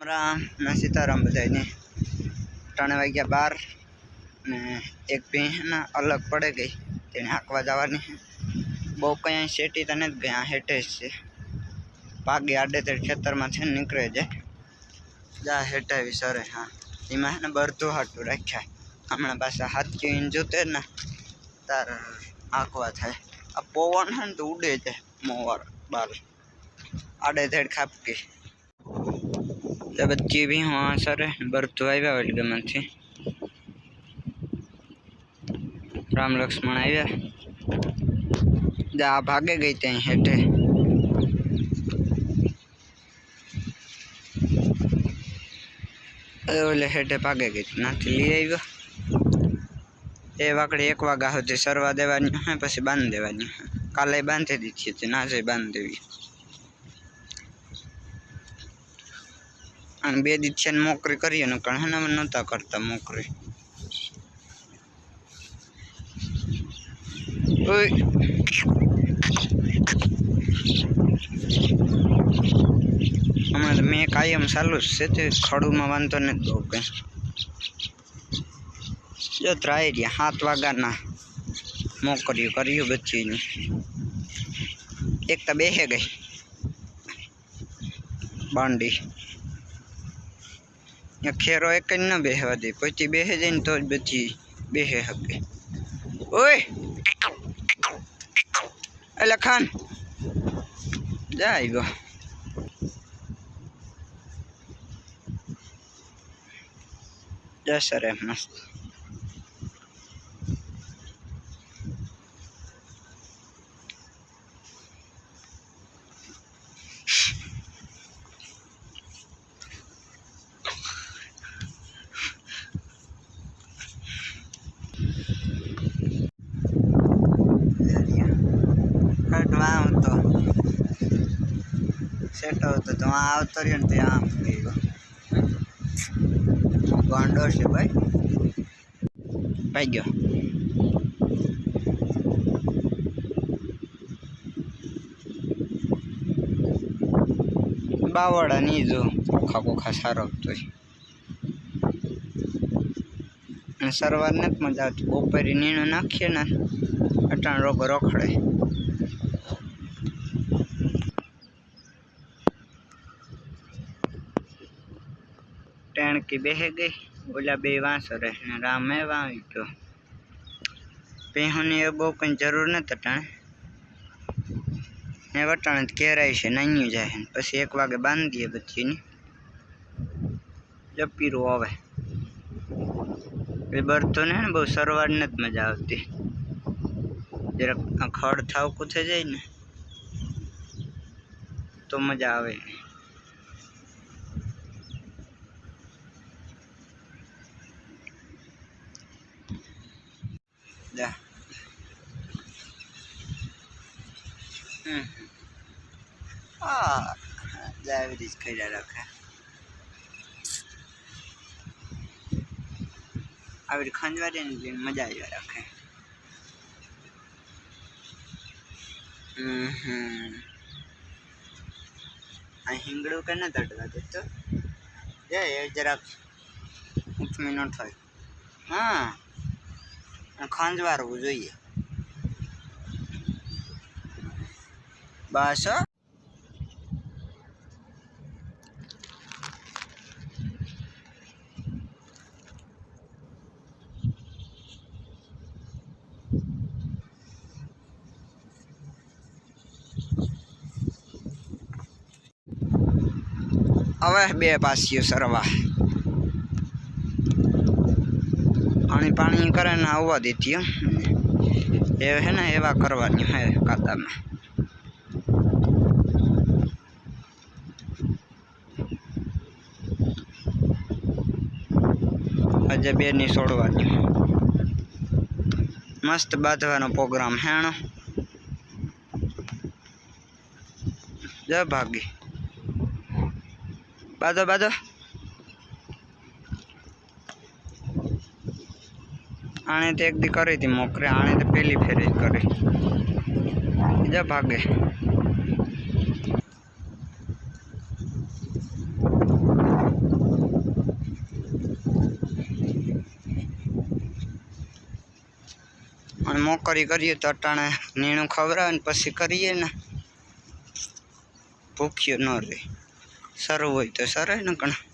રામ ને સીતારામ બધાને ત્રણ વાગ્યા બાર ને એક ભેંસના અલગ પડે ગઈ. તેને હાંકવા જવાની બહુ કંઈ શેટી તો નથી ગઈ, આ હેઠે જ છે. પાગે આડેતર ખેતરમાં છે નીકળે જાય જા હેઠાવી સરે, હા. એમાં એને બરતું હાટું રાખ્યા. હમણાં પાછા હાથ જોઈને જોતે ને તાર હાંકવા થાય. આ પવન છે ને તો ઉડે જાય મોવાર, બાર. આડે ધેડ ખાપકી. બધી બી, હા, સર ભરતું આવ્યા હોય ગમાંથી રામ લક્ષ્મણ આવ્યા. આ ભાગે ગઈ ત્યાં હેઠે. ઓલે હેઠે ભાગે ગઈ નાથી લઈ આવ્યો. એ વાકડી એક વાગ્યા સુધી સરવા દેવાની પછી બાંધી દેવાની કાલે બાંધી દીધી હતી નાજે બાંધી દેવી. અને બે દિવસ છે ને મોકરી કરીએ ને ઘણા હે નહોતા કરતા મોકરી. હમણાં તો મેં કાયમ ચાલુ જ છે તે ખડુમાં વાંધો નથી બહુ કંઈ. જો ત્રાય રહ્યા, સાત વાગ્યાના મોકર્યું કર્યું બચ્ચીની એક તો બેસે ગઈ. બાંડી. ખેરો એક જ ન બેહવા દે. પછી બેહે જાય ને તો જ બધી બેહે હકે. ઓય! એટલે ખાન. જા ગો જા સર મસ્ત કટવા આવતો સેટ હતો. તો આ આવતો રહ્યો ને ત્યાં આમ ગયો. ગાંડો છે ભાઈ. ભાઈ ગયો બાવડા નહીં જો ખોખા ખોખા સારો આવતો અને સરવાર નથી મજા આવતી બપોરે નીણો નાખીએ ને અટાણ રોગો રખડે. ટેણકી બેહે ગઈ? ઓલા બે વાંસો રહે. રામે વાવી ગયો પેહોની એ બહુ કંઈ જરૂર નથી અટાણે ને વટાણ કેરાય છે, નાન્યું જાય પછી એક વાગે બાંધીએ બધીની જપીરું આવે એ બરતો ને, બહુ સરવાર નથી મજા આવતી. જરાક ખડ થાવકું થઈ જાય ને, તો મજા આવે. જા હા જા એવી રીત કર્યા રાખે આવી રીતે ખંજવારી મજા આવ્યા રાખે આ હિંગડું કે ના તડવા જે એ જરાક ઉઠમી ન થાય હા અને ખંજવારવું જોઈએ બસ હો. હવે બે પાસીઓ સરવા પાણી પાણી કરે ને આવવા દેતી એમ. એ હે ને એવા કરવાની હે કાદામાં આજે બે ની છોડવાની મસ્ત બાંધવાનો પ્રોગ્રામ હેણો જ ભાગી. બાંધો બાંધો. આણે તો એક દી કરી હતી મોકરે, આણે તો પહેલી ફેરી કરી. બીજા ભાગે. અને મોકરી કરીએ તો અટાણે નીણું ખવડાવે ને પછી કરીએ ને. ભૂખ્યું ન રહે. સારું હોય તો સરે ને ઘણા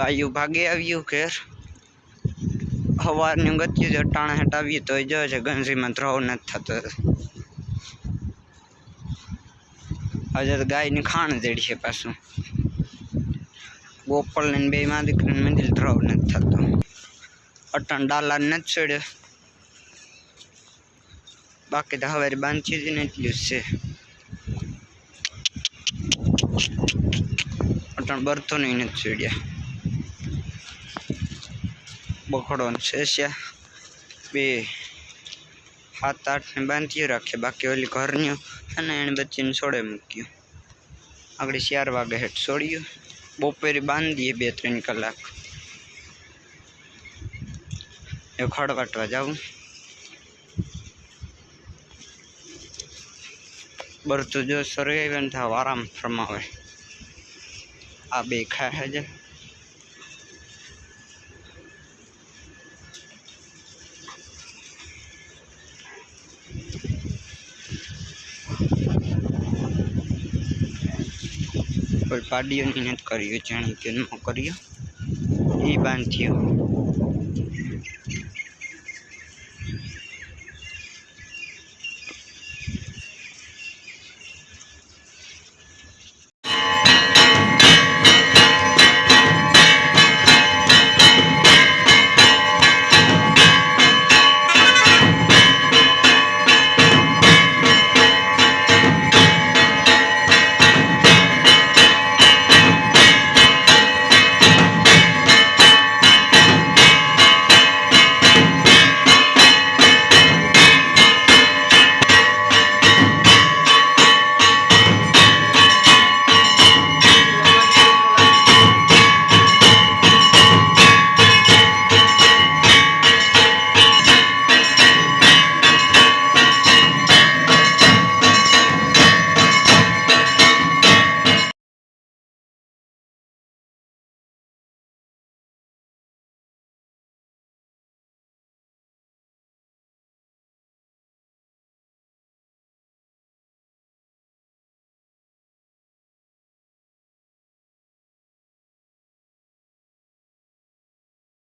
ગાયું ભાગે આવ્યું ઘેર. હવારની ગત્યું છે ટાણે હટાવીએ તો જો છે, ગંજીમાં ધ્રોવ નથી થતો. હજે તો ગાયની ખાણ જડી છે પાછું. ગોપાલ ને બે માં દીકરીને મંદિર ધ્રોવ નથી થતો. અટણ ડાલા નથી ચડ્યો. બાકી તો હવે બાંધી જ ને એટલું જ છે. અટણ બરતો નહીં નથી ચડ્યા. બખડો શેષ્યા બે, સાત આઠને બાંધી રાખીએ બાકી ઓલી ઘરનું અને એને બચ્ચીને છોડે મૂક્યું. આગળ ચાર વાગે હેઠ છોડ્યું બપોરે બાંધીએ બે, ત્રણ કલાક. એ ખડ કાઢવા જાઉં. બરતું જો સરગાવ્યા ને થાવ આરામ ફરમાવે. આ બે ખાય છે. પાડીઓની નથી કર્યું જાણી કે ન કર્યું? એ બાંધ્યું.